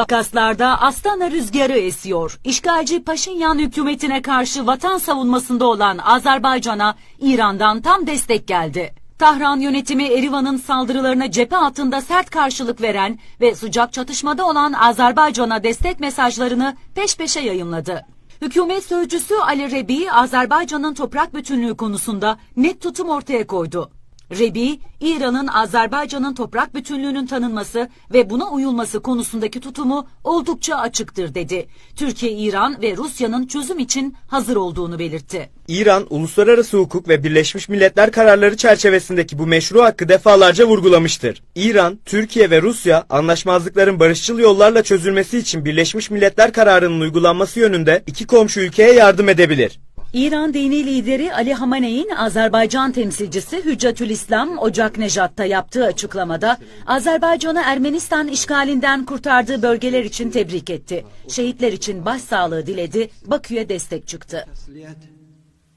Kafkaslar'da Astana rüzgarı esiyor. İşgalci Paşinyan hükümetine karşı vatan savunmasında olan Azerbaycan'a İran'dan tam destek geldi. Tahran yönetimi Erivan'ın saldırılarına cephe altında sert karşılık veren ve sıcak çatışmada olan Azerbaycan'a destek mesajlarını peş peşe yayımladı. Hükümet sözcüsü Ali Rebi, Azerbaycan'ın toprak bütünlüğü konusunda net tutum ortaya koydu. Rebi, İran'ın Azerbaycan'ın toprak bütünlüğünün tanınması ve buna uyulması konusundaki tutumu oldukça açıktır dedi. Türkiye, İran ve Rusya'nın çözüm için hazır olduğunu belirtti. İran, uluslararası hukuk ve Birleşmiş Milletler kararları çerçevesindeki bu meşru hakkı defalarca vurgulamıştır. İran, Türkiye ve Rusya anlaşmazlıkların barışçıl yollarla çözülmesi için Birleşmiş Milletler kararının uygulanması yönünde iki komşu ülkeye yardım edebilir. İran dini lideri Ali Hamene'in Azerbaycan temsilcisi Hüccetül İslam Ocak Nejat'ta yaptığı açıklamada Azerbaycan'ı Ermenistan işgalinden kurtardığı bölgeler için tebrik etti. Şehitler için başsağlığı diledi, Bakü'ye destek çıktı.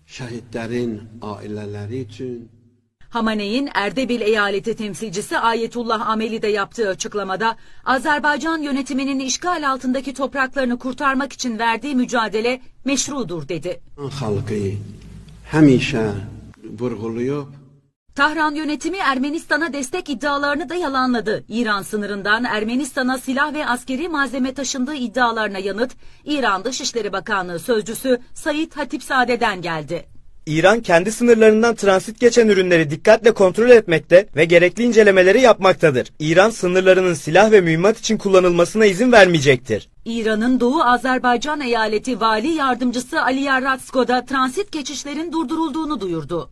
Şəhidlərin ailələri üçün Hamaney'in Erdebil eyaleti temsilcisi Ayetullah Ameli de yaptığı açıklamada Azerbaycan yönetiminin işgal altındaki topraklarını kurtarmak için verdiği mücadele meşrudur dedi. xalqı həmişə vurğulayıb Tahran yönetimi Ermenistan'a destek iddialarını da yalanladı. İran sınırından Ermenistan'a silah ve askeri malzeme taşındığı iddialarına yanıt İran Dışişleri Bakanlığı sözcüsü Sayit Hatipzade'den geldi. İran kendi sınırlarından transit geçen ürünleri dikkatle kontrol etmekte ve gerekli incelemeleri yapmaktadır. İran sınırlarının silah ve mühimmat için kullanılmasına izin vermeyecektir. İran'ın Doğu Azerbaycan eyaleti vali yardımcısı Ali Yarratsko da transit geçişlerin durdurulduğunu duyurdu.